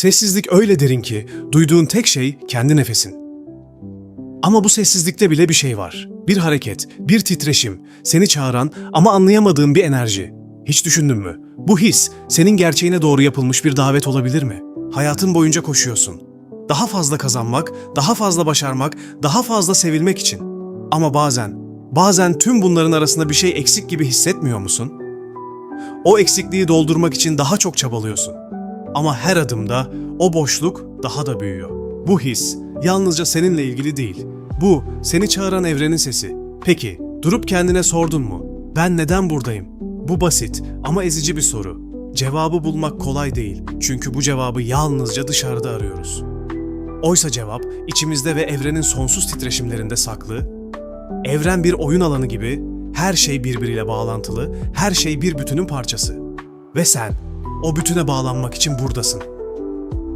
Sessizlik öyle derin ki duyduğun tek şey kendi nefesin. Ama bu sessizlikte bile bir şey var. Bir hareket, bir titreşim, seni çağıran ama anlayamadığın bir enerji. Hiç düşündün mü? Bu his senin gerçeğine doğru yapılmış bir davet olabilir mi? Hayatın boyunca koşuyorsun. Daha fazla kazanmak, daha fazla başarmak, daha fazla sevilmek için. Ama bazen, bazen tüm bunların arasında bir şey eksik gibi hissetmiyor musun? O eksikliği doldurmak için daha çok çabalıyorsun. Ama her adımda o boşluk daha da büyüyor. Bu his yalnızca seninle ilgili değil. Bu seni çağıran evrenin sesi. Peki, durup kendine sordun mu? Ben neden buradayım? Bu basit ama ezici bir soru. Cevabı bulmak kolay değil. Çünkü bu cevabı yalnızca dışarıda arıyoruz. Oysa cevap içimizde ve evrenin sonsuz titreşimlerinde saklı. Evren bir oyun alanı gibi her şey birbiriyle bağlantılı, her şey bir bütünün parçası. Ve sen o bütüne bağlanmak için buradasın.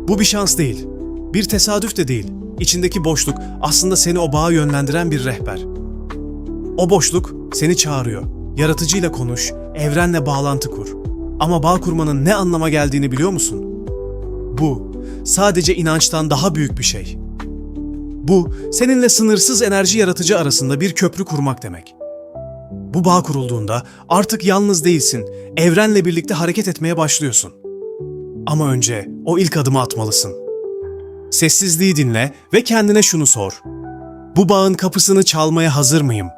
Bu bir şans değil, bir tesadüf de değil. İçindeki boşluk aslında seni o bağa yönlendiren bir rehber. O boşluk seni çağırıyor. Yaratıcıyla konuş, evrenle bağlantı kur. Ama bağ kurmanın ne anlama geldiğini biliyor musun? Bu sadece inançtan daha büyük bir şey. Bu seninle sınırsız enerji yaratıcı arasında bir köprü kurmak demek. Bu bağ kurulduğunda artık yalnız değilsin. Evrenle birlikte hareket etmeye başlıyorsun. Ama önce o ilk adımı atmalısın. Sessizliği dinle ve kendine şunu sor. Bu bağın kapısını çalmaya hazır mıyım?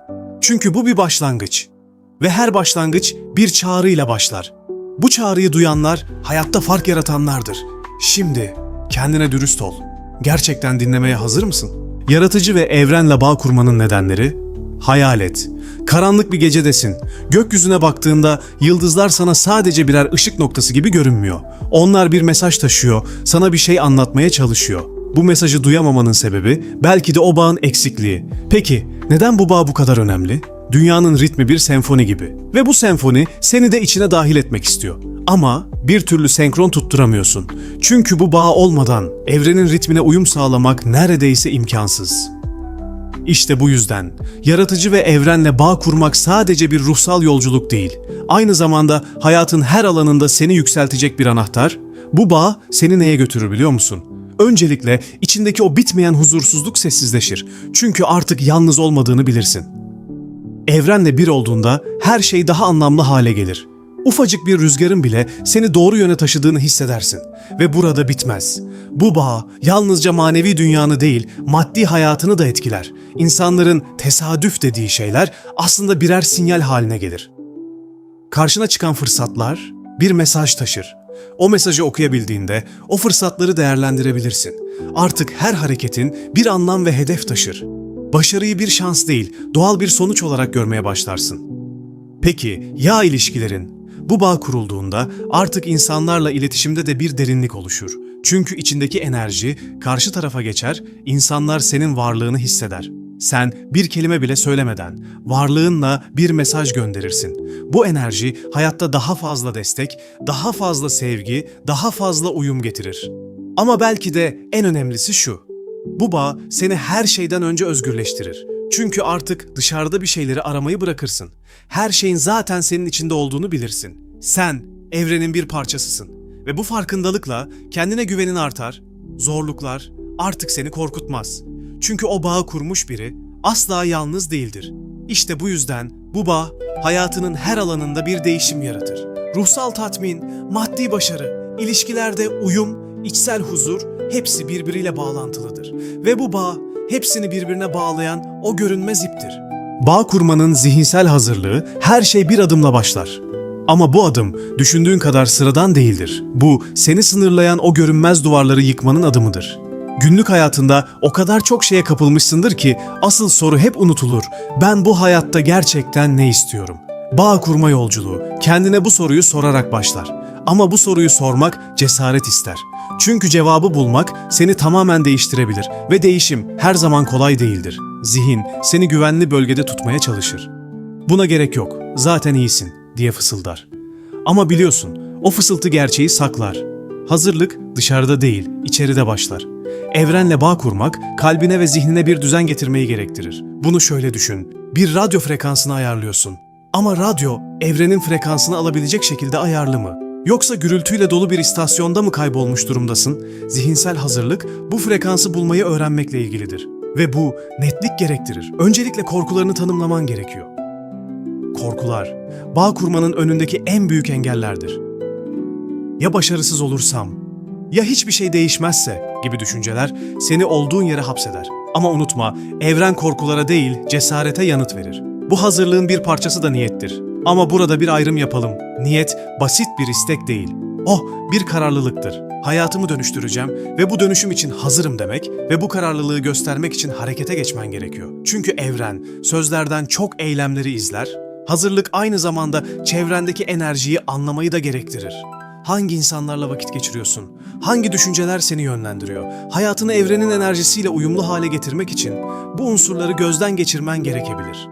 Çünkü bu bir başlangıç. Ve her başlangıç bir çağrıyla başlar. Bu çağrıyı duyanlar hayatta fark yaratanlardır. Şimdi kendine dürüst ol. Gerçekten dinlemeye hazır mısın? Yaratıcı ve evrenle bağ kurmanın nedenleri? Hayal et. Karanlık bir gecedesin. Gökyüzüne baktığında yıldızlar sana sadece birer ışık noktası gibi görünmüyor. Onlar bir mesaj taşıyor, sana bir şey anlatmaya çalışıyor. Bu mesajı duyamamanın sebebi belki de o bağın eksikliği. Peki neden bu bağ bu kadar önemli? Dünyanın ritmi bir senfoni gibi ve bu senfoni seni de içine dahil etmek istiyor. Ama bir türlü senkron tutturamıyorsun. Çünkü bu bağ olmadan evrenin ritmine uyum sağlamak neredeyse imkansız. İşte bu yüzden yaratıcı ve evrenle bağ kurmak sadece bir ruhsal yolculuk değil. Aynı zamanda hayatın her alanında seni yükseltecek bir anahtar. Bu bağ seni neye götürür biliyor musun? Öncelikle içindeki o bitmeyen huzursuzluk sessizleşir. Çünkü artık yalnız olmadığını bilirsin. Evrenle bir olduğunda her şey daha anlamlı hale gelir. Ufacık bir rüzgarın bile seni doğru yöne taşıdığını hissedersin. Ve burada bitmez. Bu bağ yalnızca manevi dünyanı değil, maddi hayatını da etkiler. İnsanların tesadüf dediği şeyler aslında birer sinyal haline gelir. Karşına çıkan fırsatlar bir mesaj taşır. O mesajı okuyabildiğinde o fırsatları değerlendirebilirsin. Artık her hareketin bir anlam ve hedef taşır. Başarıyı bir şans değil, doğal bir sonuç olarak görmeye başlarsın. Peki ya ilişkilerin? Bu bağ kurulduğunda artık insanlarla iletişimde de bir derinlik oluşur. Çünkü içindeki enerji karşı tarafa geçer, insanlar senin varlığını hisseder. Sen bir kelime bile söylemeden varlığınla bir mesaj gönderirsin. Bu enerji hayatta daha fazla destek, daha fazla sevgi, daha fazla uyum getirir. Ama belki de en önemlisi şu. Bu bağ seni her şeyden önce özgürleştirir. Çünkü artık dışarıda bir şeyleri aramayı bırakırsın. Her şeyin zaten senin içinde olduğunu bilirsin. Sen evrenin bir parçasısın ve bu farkındalıkla kendine güvenin artar. Zorluklar artık seni korkutmaz. Çünkü o bağı kurmuş biri asla yalnız değildir. İşte bu yüzden bu bağ hayatının her alanında bir değişim yaratır. Ruhsal tatmin, maddi başarı, ilişkilerde uyum, içsel huzur hepsi birbiriyle bağlantılıdır. Ve bu bağ hepsini birbirine bağlayan o görünmez iptir. Bağ kurmanın zihinsel hazırlığı her şey bir adımla başlar. Ama bu adım düşündüğün kadar sıradan değildir. Bu seni sınırlayan o görünmez duvarları yıkmanın adımıdır. Günlük hayatında o kadar çok şeye kapılmışsındır ki asıl soru hep unutulur. Ben bu hayatta gerçekten ne istiyorum? Bağ kurma yolculuğu kendine bu soruyu sorarak başlar. Ama bu soruyu sormak cesaret ister. Çünkü cevabı bulmak seni tamamen değiştirebilir ve değişim her zaman kolay değildir. Zihin seni güvenli bölgede tutmaya çalışır. Buna gerek yok. Zaten iyisin diye fısıldar. Ama biliyorsun o fısıltı gerçeği saklar. Hazırlık dışarıda değil, içeride başlar. Evrenle bağ kurmak kalbine ve zihnine bir düzen getirmeyi gerektirir. Bunu şöyle düşün. Bir radyo frekansını ayarlıyorsun. Ama radyo evrenin frekansını alabilecek şekilde ayarlı mı? Yoksa gürültüyle dolu bir istasyonda mı kaybolmuş durumdasın? Zihinsel hazırlık bu frekansı bulmayı öğrenmekle ilgilidir. Ve bu netlik gerektirir. Öncelikle korkularını tanımlaman gerekiyor. Korkular, bağ kurmanın önündeki en büyük engellerdir. Ya başarısız olursam, ya hiçbir şey değişmezse gibi düşünceler seni olduğun yere hapseder. Ama unutma, evren korkulara değil, cesarete yanıt verir. Bu hazırlığın bir parçası da niyettir. Ama burada bir ayrım yapalım. Niyet basit bir istek değil. O bir kararlılıktır. Hayatımı dönüştüreceğim ve bu dönüşüm için hazırım demek ve bu kararlılığı göstermek için harekete geçmen gerekiyor. Çünkü evren sözlerden çok eylemleri izler. Hazırlık aynı zamanda çevrendeki enerjiyi anlamayı da gerektirir. Hangi insanlarla vakit geçiriyorsun? Hangi düşünceler seni yönlendiriyor? Hayatını evrenin enerjisiyle uyumlu hale getirmek için bu unsurları gözden geçirmen gerekebilir.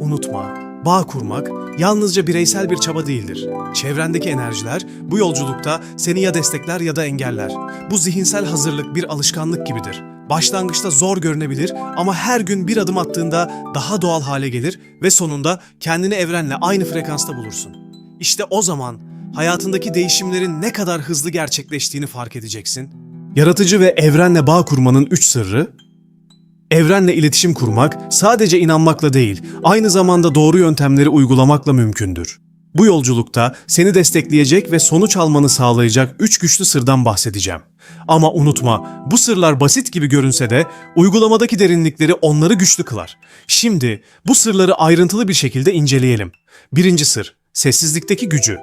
Unutma, bağ kurmak yalnızca bireysel bir çaba değildir. Çevrendeki enerjiler bu yolculukta seni ya destekler ya da engeller. Bu zihinsel hazırlık bir alışkanlık gibidir. Başlangıçta zor görünebilir ama her gün bir adım attığında daha doğal hale gelir ve sonunda kendini evrenle aynı frekansta bulursun. İşte o zaman hayatındaki değişimlerin ne kadar hızlı gerçekleştiğini fark edeceksin. Yaratıcı ve evrenle bağ kurmanın üç sırrı Evrenle iletişim kurmak sadece inanmakla değil, aynı zamanda doğru yöntemleri uygulamakla mümkündür. Bu yolculukta seni destekleyecek ve sonuç almanı sağlayacak üç güçlü sırdan bahsedeceğim. Ama unutma, bu sırlar basit gibi görünse de uygulamadaki derinlikleri onları güçlü kılar. Şimdi bu sırları ayrıntılı bir şekilde inceleyelim. Birinci sır, sessizlikteki gücü.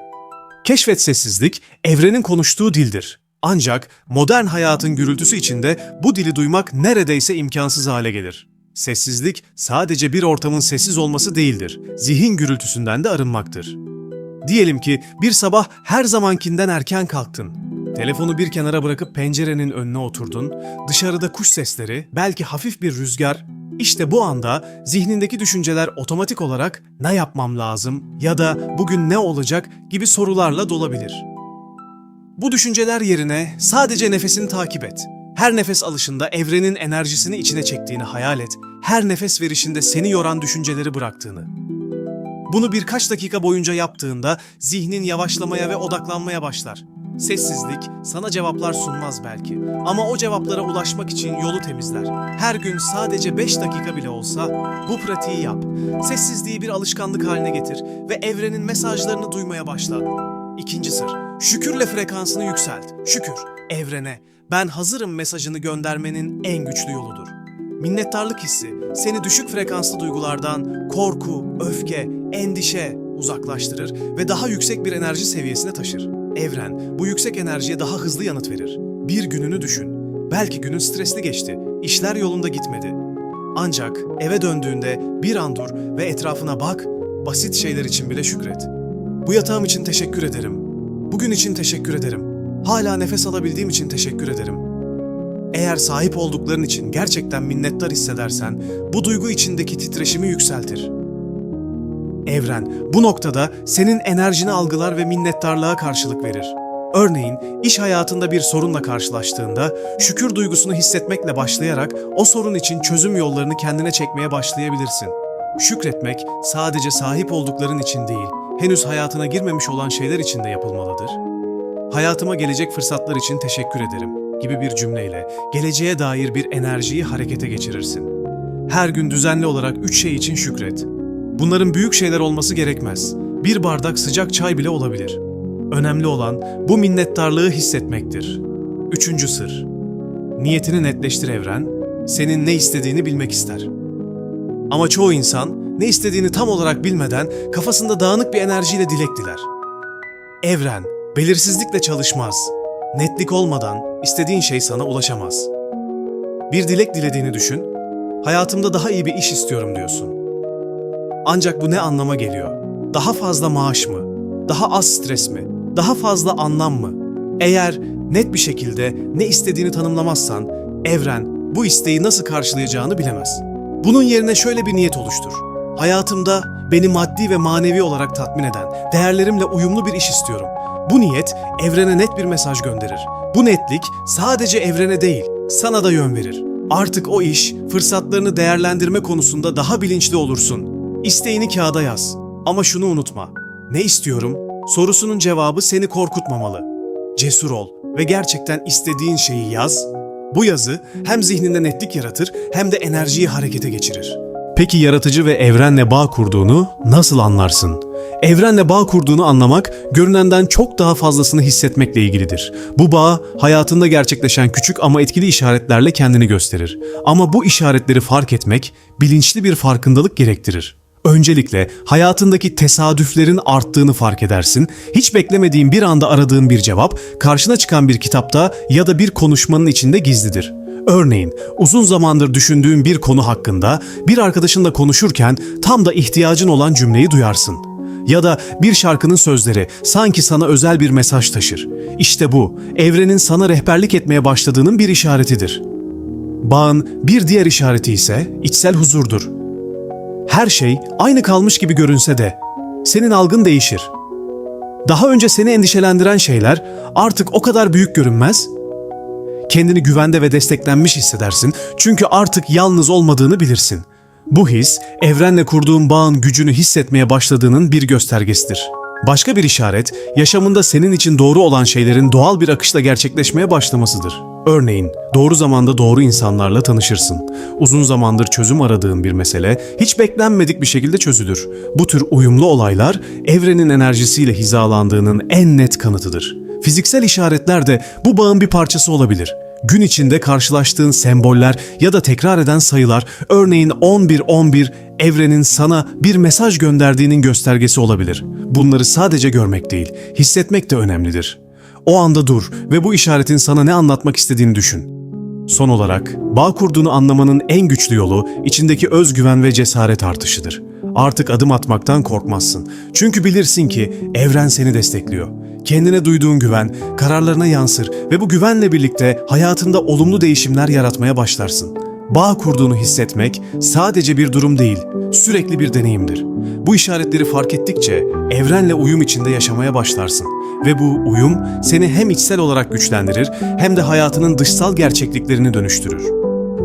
Keşfet sessizlik, evrenin konuştuğu dildir. Ancak modern hayatın gürültüsü içinde bu dili duymak neredeyse imkansız hale gelir. Sessizlik sadece bir ortamın sessiz olması değildir. Zihin gürültüsünden de arınmaktır. Diyelim ki bir sabah her zamankinden erken kalktın. Telefonu bir kenara bırakıp pencerenin önüne oturdun. Dışarıda kuş sesleri, belki hafif bir rüzgar. İşte bu anda zihnindeki düşünceler otomatik olarak ne yapmam lazım ya da bugün ne olacak gibi sorularla dolabilir. Bu düşünceler yerine sadece nefesini takip et. Her nefes alışında evrenin enerjisini içine çektiğini hayal et. Her nefes verişinde seni yoran düşünceleri bıraktığını. Bunu birkaç dakika boyunca yaptığında zihnin yavaşlamaya ve odaklanmaya başlar. Sessizlik sana cevaplar sunmaz belki ama o cevaplara ulaşmak için yolu temizler. Her gün sadece 5 dakika bile olsa bu pratiği yap. Sessizliği bir alışkanlık haline getir ve evrenin mesajlarını duymaya başla. İkinci sır, şükürle frekansını yükselt. Şükür, evrene, ben hazırım mesajını göndermenin en güçlü yoludur. Minnettarlık hissi seni düşük frekanslı duygulardan korku, öfke, endişe uzaklaştırır ve daha yüksek bir enerji seviyesine taşır. Evren bu yüksek enerjiye daha hızlı yanıt verir. Bir gününü düşün. Belki günün stresli geçti, işler yolunda gitmedi. Ancak eve döndüğünde bir an dur ve etrafına bak, basit şeyler için bile şükret. Bu yatağım için teşekkür ederim. Bugün için teşekkür ederim. Hala nefes alabildiğim için teşekkür ederim. Eğer sahip oldukların için gerçekten minnettar hissedersen, bu duygu içindeki titreşimi yükseltir. Evren bu noktada senin enerjini algılar ve minnettarlığa karşılık verir. Örneğin iş hayatında bir sorunla karşılaştığında şükür duygusunu hissetmekle başlayarak o sorun için çözüm yollarını kendine çekmeye başlayabilirsin. Şükretmek sadece sahip oldukların için değil, henüz hayatına girmemiş olan şeyler için de yapılmalıdır. Hayatıma gelecek fırsatlar için teşekkür ederim gibi bir cümleyle geleceğe dair bir enerjiyi harekete geçirirsin. Her gün düzenli olarak üç şey için şükret. Bunların büyük şeyler olması gerekmez. Bir bardak sıcak çay bile olabilir. Önemli olan bu minnettarlığı hissetmektir. Üçüncü sır. Niyetini netleştir evren, senin ne istediğini bilmek ister. Ama çoğu insan ne istediğini tam olarak bilmeden kafasında dağınık bir enerjiyle dilek diler. Evren belirsizlikle çalışmaz. Netlik olmadan istediğin şey sana ulaşamaz. Bir dilek dilediğini düşün. Hayatımda daha iyi bir iş istiyorum diyorsun. Ancak bu ne anlama geliyor? Daha fazla maaş mı? Daha az stres mi? Daha fazla anlam mı? Eğer net bir şekilde ne istediğini tanımlamazsan, evren bu isteği nasıl karşılayacağını bilemez. Bunun yerine şöyle bir niyet oluştur. Hayatımda beni maddi ve manevi olarak tatmin eden, değerlerimle uyumlu bir iş istiyorum. Bu niyet evrene net bir mesaj gönderir. Bu netlik sadece evrene değil, sana da yön verir. Artık o iş, fırsatlarını değerlendirme konusunda daha bilinçli olursun. İsteğini kağıda yaz. Ama şunu unutma. Ne istiyorum? Sorusunun cevabı seni korkutmamalı. Cesur ol ve gerçekten istediğin şeyi yaz. Bu yazı hem zihninde netlik yaratır hem de enerjiyi harekete geçirir. Peki yaratıcı ve evrenle bağ kurduğunu nasıl anlarsın? Evrenle bağ kurduğunu anlamak, görünenden çok daha fazlasını hissetmekle ilgilidir. Bu bağ, hayatında gerçekleşen küçük ama etkili işaretlerle kendini gösterir. Ama bu işaretleri fark etmek, bilinçli bir farkındalık gerektirir. Öncelikle hayatındaki tesadüflerin arttığını fark edersin. Hiç beklemediğin bir anda aradığın bir cevap karşına çıkan bir kitapta ya da bir konuşmanın içinde gizlidir. Örneğin uzun zamandır düşündüğün bir konu hakkında bir arkadaşınla konuşurken tam da ihtiyacın olan cümleyi duyarsın. Ya da bir şarkının sözleri sanki sana özel bir mesaj taşır. İşte bu evrenin sana rehberlik etmeye başladığının bir işaretidir. Bağın bir diğer işareti ise içsel huzurdur. Her şey aynı kalmış gibi görünse de senin algın değişir. Daha önce seni endişelendiren şeyler artık o kadar büyük görünmez. Kendini güvende ve desteklenmiş hissedersin çünkü artık yalnız olmadığını bilirsin. Bu his, evrenle kurduğun bağın gücünü hissetmeye başladığının bir göstergesidir. Başka bir işaret, yaşamında senin için doğru olan şeylerin doğal bir akışla gerçekleşmeye başlamasıdır. Örneğin, doğru zamanda doğru insanlarla tanışırsın. Uzun zamandır çözüm aradığın bir mesele hiç beklenmedik bir şekilde çözülür. Bu tür uyumlu olaylar evrenin enerjisiyle hizalandığının en net kanıtıdır. Fiziksel işaretler de bu bağın bir parçası olabilir. Gün içinde karşılaştığın semboller ya da tekrar eden sayılar, örneğin 11-11 evrenin sana bir mesaj gönderdiğinin göstergesi olabilir. Bunları sadece görmek değil, hissetmek de önemlidir. O anda dur ve bu işaretin sana ne anlatmak istediğini düşün. Son olarak, bağ kurduğunu anlamanın en güçlü yolu içindeki özgüven ve cesaret artışıdır. Artık adım atmaktan korkmazsın. Çünkü bilirsin ki evren seni destekliyor. Kendine duyduğun güven kararlarına yansır ve bu güvenle birlikte hayatında olumlu değişimler yaratmaya başlarsın. Bağ kurduğunu hissetmek sadece bir durum değil, sürekli bir deneyimdir. Bu işaretleri fark ettikçe evrenle uyum içinde yaşamaya başlarsın ve bu uyum seni hem içsel olarak güçlendirir hem de hayatının dışsal gerçekliklerini dönüştürür.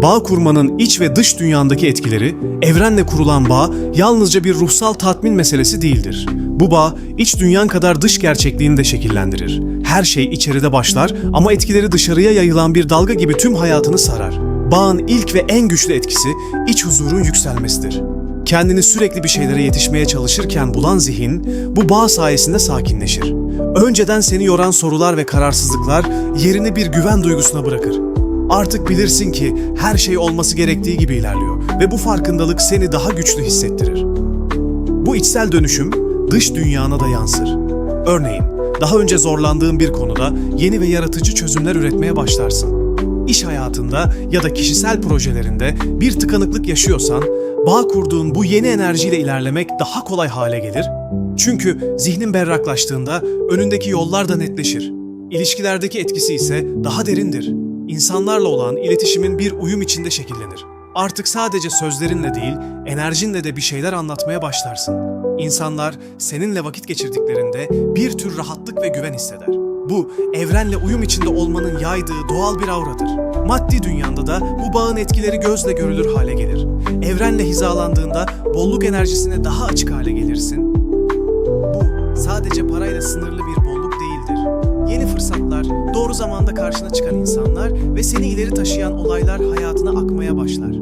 Bağ kurmanın iç ve dış dünyandaki etkileri, evrenle kurulan bağ yalnızca bir ruhsal tatmin meselesi değildir. Bu bağ iç dünyan kadar dış gerçekliğini de şekillendirir. Her şey içeride başlar ama etkileri dışarıya yayılan bir dalga gibi tüm hayatını sarar. Bağın ilk ve en güçlü etkisi iç huzurun yükselmesidir. Kendini sürekli bir şeylere yetişmeye çalışırken bulan zihin bu bağ sayesinde sakinleşir. Önceden seni yoran sorular ve kararsızlıklar yerini bir güven duygusuna bırakır. Artık bilirsin ki her şey olması gerektiği gibi ilerliyor ve bu farkındalık seni daha güçlü hissettirir. Bu içsel dönüşüm dış dünyana da yansır. Örneğin, daha önce zorlandığın bir konuda yeni ve yaratıcı çözümler üretmeye başlarsın. İş hayatında ya da kişisel projelerinde bir tıkanıklık yaşıyorsan, bağ kurduğun bu yeni enerjiyle ilerlemek daha kolay hale gelir. Çünkü zihnin berraklaştığında önündeki yollar da netleşir. İlişkilerdeki etkisi ise daha derindir. İnsanlarla olan iletişimin bir uyum içinde şekillenir. Artık sadece sözlerinle değil, enerjinle de bir şeyler anlatmaya başlarsın. İnsanlar seninle vakit geçirdiklerinde bir tür rahatlık ve güven hisseder. Bu, evrenle uyum içinde olmanın yaydığı doğal bir auradır. Maddi dünyanda da bu bağın etkileri gözle görülür hale gelir. Evrenle hizalandığında bolluk enerjisine daha açık hale gelirsin. Bu sadece parayla sınırlı bir bolluk değildir. Yeni fırsatlar, doğru zamanda karşına çıkan insanlar ve seni ileri taşıyan olaylar hayatına akmaya başlar.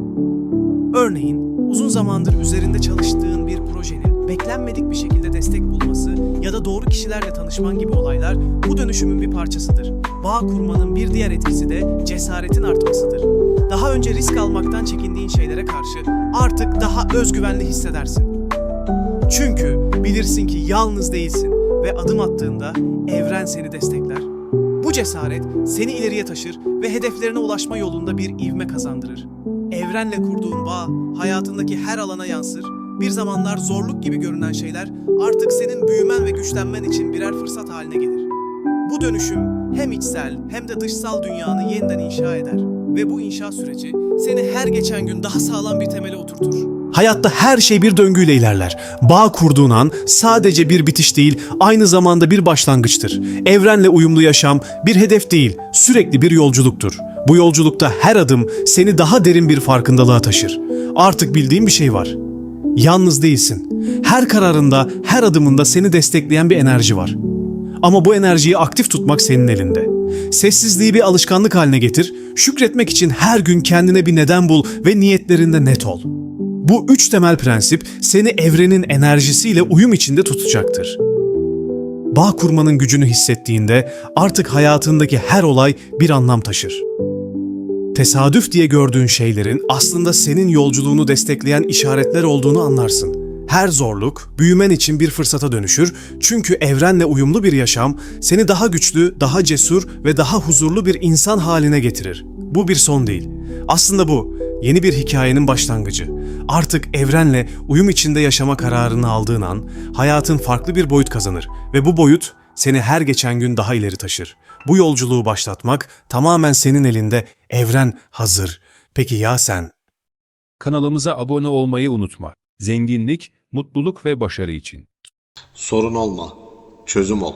Örneğin, uzun zamandır üzerinde çalıştığın bir projenin beklenmedik bir şekilde destek bulması ya da doğru kişilerle tanışman gibi olaylar bu dönüşümün bir parçasıdır. Bağ kurmanın bir diğer etkisi de cesaretin artmasıdır. Daha önce risk almaktan çekindiğin şeylere karşı artık daha özgüvenli hissedersin. Çünkü bilirsin ki yalnız değilsin ve adım attığında evren seni destekler. Bu cesaret seni ileriye taşır ve hedeflerine ulaşma yolunda bir ivme kazandırır. Evrenle kurduğun bağ hayatındaki her alana yansır. Bir zamanlar zorluk gibi görünen şeyler artık senin büyümen ve güçlenmen için birer fırsat haline gelir. Bu dönüşüm hem içsel hem de dışsal dünyanı yeniden inşa eder ve bu inşa süreci seni her geçen gün daha sağlam bir temele oturtur. Hayatta her şey bir döngüyle ilerler. Bağ kurduğun an sadece bir bitiş değil, aynı zamanda bir başlangıçtır. Evrenle uyumlu yaşam bir hedef değil, sürekli bir yolculuktur. Bu yolculukta her adım seni daha derin bir farkındalığa taşır. Artık bildiğin bir şey var. Yalnız değilsin. Her kararında, her adımında seni destekleyen bir enerji var. Ama bu enerjiyi aktif tutmak senin elinde. Sessizliği bir alışkanlık haline getir, şükretmek için her gün kendine bir neden bul ve niyetlerinde net ol. Bu üç temel prensip seni evrenin enerjisiyle uyum içinde tutacaktır. Bağ kurmanın gücünü hissettiğinde artık hayatındaki her olay bir anlam taşır. Tesadüf diye gördüğün şeylerin aslında senin yolculuğunu destekleyen işaretler olduğunu anlarsın. Her zorluk büyümen için bir fırsata dönüşür çünkü evrenle uyumlu bir yaşam seni daha güçlü, daha cesur ve daha huzurlu bir insan haline getirir. Bu bir son değil. Aslında bu yeni bir hikayenin başlangıcı. Artık evrenle uyum içinde yaşama kararını aldığın an hayatın farklı bir boyut kazanır ve bu boyut seni her geçen gün daha ileri taşır. Bu yolculuğu başlatmak tamamen senin elinde. Evren hazır. Peki ya sen? Kanalımıza abone olmayı unutma. Zenginlik, mutluluk ve başarı için. Sorun olma, çözüm ol.